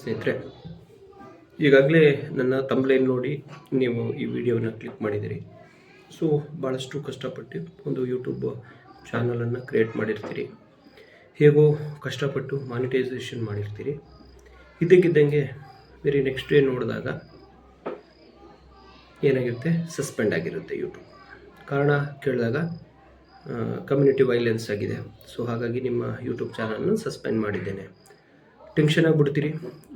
ಸ್ನೇಹಿತರೆ, ಈಗಾಗಲೇ ನನ್ನ ತಂಬ್ಲೈನ್ ನೋಡಿ ನೀವು ಈ ವಿಡಿಯೋನ ಕ್ಲಿಕ್ ಮಾಡಿದ್ದೀರಿ. ಸೊ ಭಾಳಷ್ಟು ಕಷ್ಟಪಟ್ಟು ಒಂದು ಯೂಟ್ಯೂಬ್ ಚಾನಲನ್ನು ಕ್ರಿಯೇಟ್ ಮಾಡಿರ್ತೀರಿ. ಹೇಗೋ ಕಷ್ಟಪಟ್ಟು ಮಾನಿಟೈಸೇಷನ್ ಮಾಡಿರ್ತೀರಿ. ಇದ್ದಕ್ಕಿದ್ದಂಗೆ ವೆರಿ ನೆಕ್ಸ್ಟ್ ಡೇ ನೋಡಿದಾಗ ಏನಾಗಿರುತ್ತೆ ಸಸ್ಪೆಂಡ್ ಆಗಿರುತ್ತೆ ಯೂಟ್ಯೂಬ್ ಕಾರಣ ಕೇಳಿದಾಗ ಕಮ್ಯುನಿಟಿ ವೈಲೆನ್ಸ್ ಆಗಿದೆ. ಸೊ ಹಾಗಾಗಿ ನಿಮ್ಮ ಯೂಟ್ಯೂಬ್ ಚಾನಲನ್ನು ಸಸ್ಪೆಂಡ್ ಮಾಡಿದ್ದೇನೆ. ಟೆನ್ಷನ್ ಆಗಿಬಿಡ್ತೀರಿ.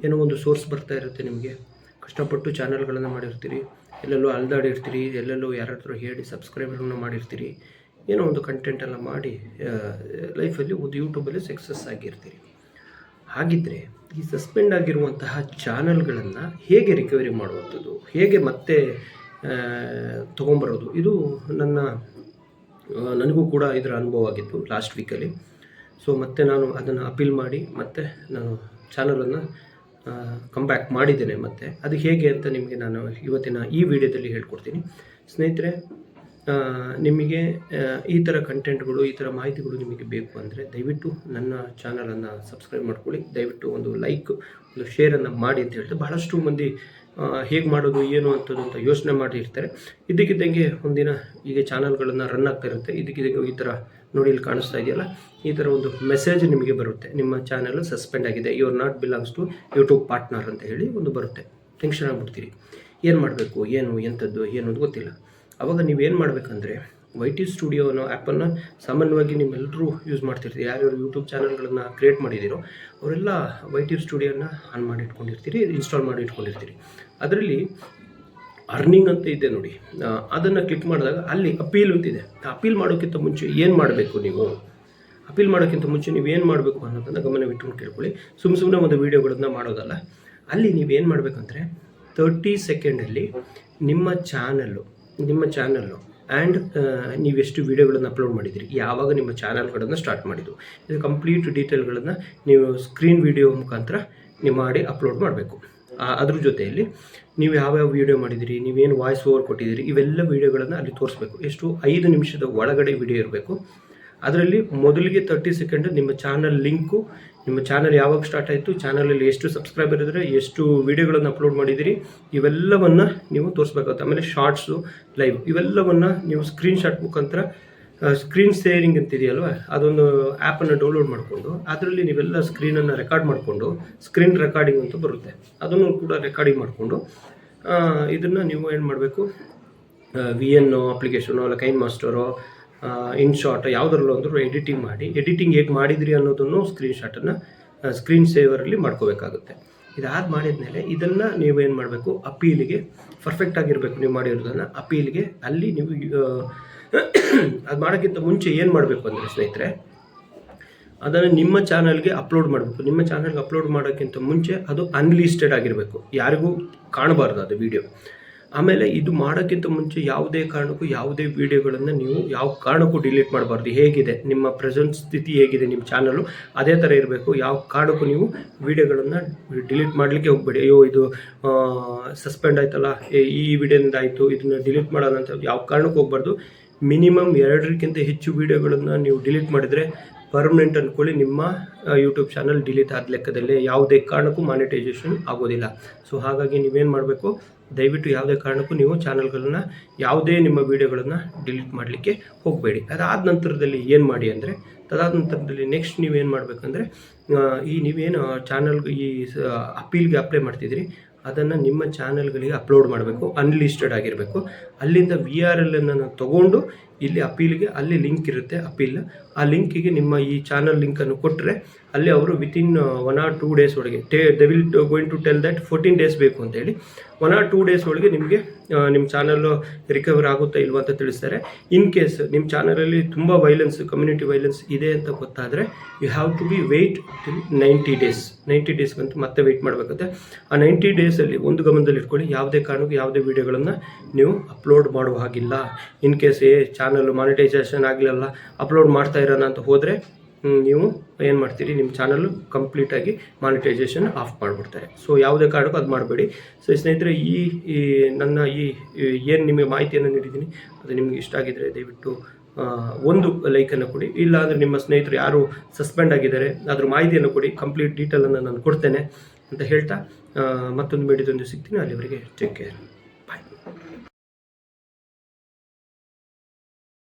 ಏನೋ ಒಂದು ಸೋರ್ಸ್ ಬರ್ತಾ ಇರುತ್ತೆ ನಿಮಗೆ. ಕಷ್ಟಪಟ್ಟು ಚಾನಲ್ಗಳನ್ನು ಮಾಡಿರ್ತೀರಿ. ಎಲ್ಲೆಲ್ಲೋ ಅಲ್ದಾಡಿರ್ತೀರಿ ಎಲ್ಲೆಲ್ಲೋ ಯಾರ ಹತ್ರ ಹೇಳಿ ಸಬ್ಸ್ಕ್ರೈಬರ್ಗಳನ್ನ ಮಾಡಿರ್ತೀರಿ. ಏನೋ ಒಂದು ಕಂಟೆಂಟ್ ಎಲ್ಲ ಮಾಡಿ ಲೈಫಲ್ಲಿ ಒಂದು ಯೂಟ್ಯೂಬಲ್ಲಿ ಸಕ್ಸಸ್ ಆಗಿರ್ತೀರಿ. ಹಾಗಿದ್ದರೆ ಈ ಸಸ್ಪೆಂಡ್ ಆಗಿರುವಂತಹ ಚಾನಲ್ಗಳನ್ನು ಹೇಗೆ ರಿಕವರಿ ಮಾಡುವಂಥದ್ದು? ಹೇಗೆ ಮತ್ತೆ ತೊಗೊಂಬರೋದು? ಇದು ನನ್ನ ನನಗೂ ಕೂಡ ಇದರ ಅನುಭವ ಆಗಿತ್ತು ಲಾಸ್ಟ್ ವೀಕಲ್ಲಿ ಸೊ ಮತ್ತೆ ನಾನು ಅದನ್ನು ಅಪೀಲ್ ಮಾಡಿ, ಮತ್ತೆ ನಾನು ಚಾನಲನ್ನು ಕಂಬ್ಯಾಕ್ ಮಾಡಿದ್ದೇನೆ ಮತ್ತೆ. ಅದು ಹೇಗೆ ಅಂತ ನಿಮಗೆ ನಾನು ಇವತ್ತಿನ ಈ ವಿಡಿಯೋದಲ್ಲಿ ಹೇಳ್ಕೊಡ್ತೀನಿ. ಸ್ನೇಹಿತರೆ ನಿಮಗೆ ಈ ಥರ ಕಂಟೆಂಟ್ಗಳು ಈ ಥರ ಮಾಹಿತಿಗಳು ನಿಮಗೆ ಬೇಕು ಅಂದರೆ ದಯವಿಟ್ಟು ನನ್ನ ಚಾನಲನ್ನು ಸಬ್ಸ್ಕ್ರೈಬ್ ಮಾಡ್ಕೊಳ್ಳಿ. ದಯವಿಟ್ಟು ಒಂದು ಲೈಕ್ ಒಂದು ಶೇರನ್ನು ಮಾಡಿ ಅಂತ ಹೇಳ್ತಾರೆ ಬಹಳಷ್ಟು ಮಂದಿ ಹೇಗೆ ಮಾಡೋದು, ಏನು ಅಂತದ್ದು ಅಂತ ಯೋಚನೆ ಮಾಡಿರ್ತಾರೆ ಇದಕ್ಕಿದ್ದಂಗೆ ಒಂದಿನ ಈಗ ಚಾನಲ್ಗಳನ್ನು ರನ್ ಆಗ್ತಾ ಇರುತ್ತೆ. ಇದಕ್ಕಿದ್ದಂಗೆ ಈ ಥರ ನೋಡಿ, ಇಲ್ಲಿ ಕಾಣಿಸ್ತಾ ಇದೆಯಲ್ಲ? ಈ ಥರ ಒಂದು ಮೆಸೇಜ್ ನಿಮಗೆ ಬರುತ್ತೆ. ನಿಮ್ಮ ಚಾನಲ್ ಸಸ್ಪೆಂಡ್ ಆಗಿದೆ. You are not belongs to YouTube partner ಅಂತ ಹೇಳಿ ಒಂದು ಬರುತ್ತೆ. ಟೆನ್ಷನ್ ಆಗ್ಬಿಡ್ತೀರಿ. ಏನು ಮಾಡಬೇಕು? ಏನು? ಎಂಥದ್ದು ಏನು ಅಂತ ಗೊತ್ತಿಲ್ಲ. ಅವಾಗ ನೀವೇನು ಮಾಡಬೇಕಂದ್ರೆ ವೈ ಟಿ ಸ್ಟುಡಿಯೋ ಅನ್ನೋ ಆ್ಯಪನ್ನು ಸಾಮಾನ್ಯವಾಗಿ ನಿಮ್ಮೆಲ್ಲರೂ ಯೂಸ್ ಮಾಡ್ತಿರ್ತೀರಿ. ಯಾರ್ಯಾರು ಯೂಟ್ಯೂಬ್ ಚಾನಲ್ಗಳನ್ನು ಕ್ರಿಯೇಟ್ ಮಾಡಿದ್ದೀರೋ ಅವರೆಲ್ಲ ವೈ ಟಿ ಸ್ಟುಡಿಯೋನ ಆನ್ ಮಾಡಿ ಇಟ್ಕೊಂಡಿರ್ತೀರಿ ಇನ್ಸ್ಟಾಲ್ ಮಾಡಿ ಇಟ್ಕೊಂಡಿರ್ತೀರಿ. ಅದರಲ್ಲಿ ಅರ್ನಿಂಗ್ ಅಂತ ಇದೆ ನೋಡಿ. ಅದನ್ನು ಕ್ಲಿಕ್ ಮಾಡಿದಾಗ ಅಲ್ಲಿ ಅಪೀಲ್ ಅಂತಿದೆ. ಇದೆ ಅಪೀಲ್ ಮಾಡೋಕ್ಕಿಂತ ಮುಂಚೆ ಏನು ಮಾಡಬೇಕು ನೀವು? ಅಪೀಲ್ ಮಾಡೋಕ್ಕಿಂತ ಮುಂಚೆ ನೀವು ಏನು ಮಾಡಬೇಕು ಅನ್ನೋದನ್ನು ಗಮನವಿಟ್ಕೊಂಡು ಕೇಳ್ಕೊಳ್ಳಿ. ಸುಮ್ಮ ಸುಮ್ಮನೆ ಒಂದು ವೀಡಿಯೋಗಳನ್ನ ಮಾಡೋದಲ್ಲ. ಅಲ್ಲಿ ನೀವು ಏನು ಮಾಡಬೇಕಂದ್ರೆ ತರ್ಟಿ ಸೆಕೆಂಡಲ್ಲಿ ನಿಮ್ಮ ಚಾನಲ್ಲು ನಿಮ್ಮ ಚಾನಲ್ಲು ಆ್ಯಂಡ್ ನೀವೆಷ್ಟು ವೀಡಿಯೋಗಳನ್ನು ಅಪ್ಲೋಡ್ ಮಾಡಿದ್ದೀರಿ ಯಾವಾಗ ನಿಮ್ಮ ಚಾನಲ್ಗಳನ್ನು ಸ್ಟಾರ್ಟ್ ಮಾಡಿದ್ದು. ಇದು ಕಂಪ್ಲೀಟ್ ಡೀಟೇಲ್ಗಳನ್ನು ನೀವು ಸ್ಕ್ರೀನ್ ವಿಡಿಯೋ ಮುಖಾಂತರ ನೀವು ಮಾಡಿ ಅಪ್ಲೋಡ್ ಮಾಡಬೇಕು. ಅದ್ರ ಜೊತೆಯಲ್ಲಿ ನೀವು ಯಾವ್ಯಾವ ವೀಡಿಯೋ ಮಾಡಿದಿರಿ, ನೀವೇನು ವಾಯ್ಸ್ ಓವರ್ ಕೊಟ್ಟಿದ್ದೀರಿ ಇವೆಲ್ಲ ವೀಡಿಯೋಗಳನ್ನು ಅಲ್ಲಿ ತೋರಿಸ್ಬೇಕು. ಎಷ್ಟು ಐದು ನಿಮಿಷದ ಒಳಗಡೆ ವಿಡಿಯೋ ಇರಬೇಕು. ಅದರಲ್ಲಿ ಮೊದಲಿಗೆ ತರ್ಟಿ ಸೆಕೆಂಡ್ ನಿಮ್ಮ ಚಾನಲ್ ಲಿಂಕು ನಿಮ್ಮ ಚಾನಲ್ ಯಾವಾಗ ಸ್ಟಾರ್ಟ್ ಆಯಿತು ಚಾನಲಲ್ಲಿ ಎಷ್ಟು ಸಬ್ಸ್ಕ್ರೈಬರ್ ಇದ್ದರೆ ಎಷ್ಟು ವೀಡಿಯೋಗಳನ್ನು ಅಪ್ಲೋಡ್ ಮಾಡಿದ್ದೀರಿ ಇವೆಲ್ಲವನ್ನು ನೀವು ತೋರಿಸ್ಬೇಕಾಗುತ್ತೆ. ಆಮೇಲೆ ಶಾರ್ಟ್ಸು ಲೈವ್ ಇವೆಲ್ಲವನ್ನು ನೀವು ಸ್ಕ್ರೀನ್ಶಾಟ್ ಮುಖಾಂತರ ಸ್ಕ್ರೀನ್ ಸೇರಿಂಗ್ ಅಂತಿದೆಯಲ್ವ? ಅದೊಂದು ಆ್ಯಪನ್ನು ಡೌನ್ಲೋಡ್ ಮಾಡಿಕೊಂಡು, ಅದರಲ್ಲಿ ನೀವೆಲ್ಲ ಸ್ಕ್ರೀನನ್ನು ರೆಕಾರ್ಡ್ ಮಾಡಿಕೊಂಡು ಸ್ಕ್ರೀನ್ ರೆಕಾರ್ಡಿಂಗ್ ಅಂತ ಬರುತ್ತೆ. ಅದನ್ನು ಕೂಡ ರೆಕಾರ್ಡಿಂಗ್ ಮಾಡಿಕೊಂಡು ಇದನ್ನು ನೀವು ಏನು ಮಾಡಬೇಕು? ವಿ ಎನ್ನು ಅಪ್ಲಿಕೇಶನು ಅಲ್ಲ ಕೈನ್ ಮಾಸ್ಟರು ಇನ್ ಶಾರ್ಟ್ ಯಾವುದರಲ್ಲೂ ಅಂದರೂ ಎಡಿಟಿಂಗ್ ಮಾಡಿ. ಎಡಿಟಿಂಗ್ ಹೇಗೆ ಮಾಡಿದ್ರಿ ಅನ್ನೋದನ್ನು ಸ್ಕ್ರೀನ್ ಶಾಟನ್ನು ಸ್ಕ್ರೀನ್ ಸೇವರಲ್ಲಿ ಮಾಡ್ಕೋಬೇಕಾಗುತ್ತೆ. ಇದಾದ ಮಾಡಿದ್ಮೇಲೆ ಇದನ್ನು ನೀವೇನು ಮಾಡಬೇಕು? ಅಪೀಲಿಗೆ ಪರ್ಫೆಕ್ಟ್ ಆಗಿರಬೇಕು ನೀವು ಮಾಡಿರೋದನ್ನು, ಅಪೀಲಿಗೆ ಅಲ್ಲಿ ನೀವು ಅದು ಮಾಡೋಕ್ಕಿಂತ ಮುಂಚೆ ಏನು ಮಾಡಬೇಕು ಅಂದರೆ ಸ್ನೇಹಿತರೆ, ಅದನ್ನು ನಿಮ್ಮ ಚಾನಲ್ಗೆ ಅಪ್ಲೋಡ್ ಮಾಡಬೇಕು. ನಿಮ್ಮ ಚಾನಲ್ಗೆ ಅಪ್ಲೋಡ್ ಮಾಡೋಕ್ಕಿಂತ ಮುಂಚೆ ಅದು ಅನ್ಲಿಸ್ಟೆಡ್ ಆಗಿರಬೇಕು. ಯಾರಿಗೂ ಕಾಣಬಾರ್ದು ಅದು ವಿಡಿಯೋ ಆಮೇಲೆ ಇದು ಮಾಡೋಕ್ಕಿಂತ ಮುಂಚೆ ಯಾವುದೇ ಕಾರಣಕ್ಕೂ ಯಾವುದೇ ವೀಡಿಯೋಗಳನ್ನು ನೀವು ಯಾವ ಕಾರಣಕ್ಕೂ ಡಿಲೀಟ್ ಮಾಡಬಾರ್ದು. ಹೇಗಿದೆ? ನಿಮ್ಮ ಪ್ರೆಸೆಂಟ್ ಸ್ಥಿತಿ ಹೇಗಿದೆ? ನಿಮ್ಮ ಚಾನಲು ಅದೇ ಥರ ಇರಬೇಕು. ಯಾವ ಕಾರಣಕ್ಕೂ ನೀವು ವೀಡಿಯೋಗಳನ್ನು ಡಿಲೀಟ್ ಮಾಡಲಿಕ್ಕೆ ಹೋಗಬೇಡಿ. ಅಯ್ಯೋ, ಇದು ಸಸ್ಪೆಂಡ್ ಆಯ್ತಲ್ಲ. ಈ ವಿಡಿಯೋದಿಂದ ಆಯಿತು. ಇದನ್ನು ಡಿಲೀಟ್ ಮಾಡೋದಂತ ಯಾವ ಕಾರಣಕ್ಕೂ ಹೋಗ್ಬಾರ್ದು. ಮಿನಿಮಮ್ ಎರಡಕ್ಕಿಂತ ಹೆಚ್ಚು ವೀಡಿಯೋಗಳನ್ನು ನೀವು ಡಿಲೀಟ್ ಮಾಡಿದರೆ ಪರ್ಮನೆಂಟ್ ಅಂದ್ಕೊಳ್ಳಿ ನಿಮ್ಮ ಯೂಟ್ಯೂಬ್ ಚಾನಲ್ ಡಿಲೀಟ್ ಆದ ಲೆಕ್ಕದಲ್ಲಿ ಯಾವುದೇ ಕಾರಣಕ್ಕೂ ಮಾನಿಟೈಸೇಷನ್ ಆಗೋದಿಲ್ಲ. ಸೊ ಹಾಗಾಗಿ ನೀವೇನು ಮಾಡಬೇಕು? ದಯವಿಟ್ಟು ಯಾವುದೇ ಕಾರಣಕ್ಕೂ ನೀವು ಚಾನಲ್ಗಳನ್ನು ಯಾವುದೇ ನಿಮ್ಮ ವೀಡಿಯೋಗಳನ್ನು ಡಿಲೀಟ್ ಮಾಡಲಿಕ್ಕೆ ಹೋಗಬೇಡಿ. ಅದಾದ ನಂತರದಲ್ಲಿ ಏನು ಮಾಡಿ ಅಂದರೆ ತದಾದ ನಂತರದಲ್ಲಿ ನೆಕ್ಸ್ಟ್ ನೀವೇನು ಮಾಡಬೇಕಂದ್ರೆ ಈ ನೀವೇನು ಚಾನಲ್ಗೆ ಈ ಅಪೀಲ್ಗೆ ಅಪ್ಲೈ ಮಾಡ್ತಿದ್ದೀರಿ ಅದನ್ನು ನಿಮ್ಮ ಚಾನಲ್ಗಳಿಗೆ ಅಪ್ಲೋಡ್ ಮಾಡಬೇಕು ಅನ್ಲಿಸ್ಟೆಡ್ ಆಗಿರಬೇಕು. ಅಲ್ಲಿಂದ ವಿ ಆರ್ ಎಲ್ ಅನ್ನು ತೊಗೊಂಡು ಇಲ್ಲಿ ಅಪೀಲ್ಗೆ ಅಲ್ಲಿ ಲಿಂಕ್ ಇರುತ್ತೆ ಅಪೀಲ್ ಆ ಲಿಂಕಿಗೆ ನಿಮ್ಮ ಈ ಚಾನಲ್ ಲಿಂಕನ್ನು ಕೊಟ್ಟರೆ ಅಲ್ಲಿ ಅವರು within one or two days ಒಳಗೆ tea they will going to tell that fourteen days ಬೇಕು ಅಂತೇಳಿ ಒನ್ ಆರ್ ಟೂ ಡೇಸ್ ಒಳಗೆ ನಿಮಗೆ ನಿಮ್ಮ ಚಾನಲ್ ರಿಕವರ್ ಆಗುತ್ತಾ ಇಲ್ವಾ ಅಂತ ತಿಳಿಸ್ತಾರೆ. ಇನ್ ಕೇಸ್ ನಿಮ್ಮ ಚಾನಲಲ್ಲಿ ತುಂಬ ವೈಲೆನ್ಸ್ ಕಮ್ಯುನಿಟಿ ವೈಲೆನ್ಸ್ ಇದೆ ಅಂತ ಗೊತ್ತಾದರೆ you have to be wait till ninety days ninety ಡೇಸ್ಗಂತೂ ಮತ್ತೆ ವೆಯ್ಟ್ ಮಾಡಬೇಕಾಗುತ್ತೆ ಆ ನೈಂಟಿ ಡೇಸಲ್ಲಿ ಒಂದು ಗಮನದಲ್ಲಿ ಇಟ್ಕೊಳ್ಳಿ ಯಾವುದೇ ಕಾರಣಕ್ಕೂ ಯಾವುದೇ ವೀಡಿಯೋಗಳನ್ನು ನೀವು ಅಪ್ಲೋಡ್ ಮಾಡುವ ಹಾಗಿಲ್ಲ. In case a channel monetization ಆಗಲಿಲ್ಲ ಅಪ್ಲೋಡ್ ಮಾಡ್ತಾ ಇರೋಣ ಅಂತ ಹೋದರೆ ನೀವು ಏನು ಮಾಡ್ತೀರಿ? ನಿಮ್ಮ ಚಾನಲ್ಲು ಕಂಪ್ಲೀಟಾಗಿ ಮಾನಿಟೈಸೇಷನ್ ಆಫ್ ಮಾಡಿಬಿಡ್ತಾರೆ ಸೊ ಯಾವುದೇ ಕಾರಣಕ್ಕೂ ಅದು ಮಾಡಬೇಡಿ. ಸೊ ಸ್ನೇಹಿತರೆ, ಈ ನನ್ನ ಈ ಏನು ನಿಮಗೆ ಮಾಹಿತಿಯನ್ನು ನೀಡಿದ್ದೀನಿ, ಅದು ನಿಮಗೆ ಇಷ್ಟ ಆಗಿದ್ದರೆ ದಯವಿಟ್ಟು ಒಂದು ಲೈಕನ್ನು ಕೊಡಿ. ಇಲ್ಲ ಅಂದರೆ ನಿಮ್ಮ ಸ್ನೇಹಿತರು ಯಾರು ಸಸ್ಪೆಂಡ್ ಆಗಿದ್ದಾರೆ, ಅದ್ರ ಮಾಹಿತಿಯನ್ನು ಕೊಡಿ. ಕಂಪ್ಲೀಟ್ ಡೀಟೇಲನ್ನು ನಾನು ಕೊಡ್ತೇನೆ ಅಂತ ಹೇಳ್ತಾ ಮತ್ತೊಂದು ಬೇಡಿದೊಂದು ಸಿಗ್ತೀನಿ. ಅಲ್ಲಿವರೆಗೆ ಟೇಕ್ ಕೇರ್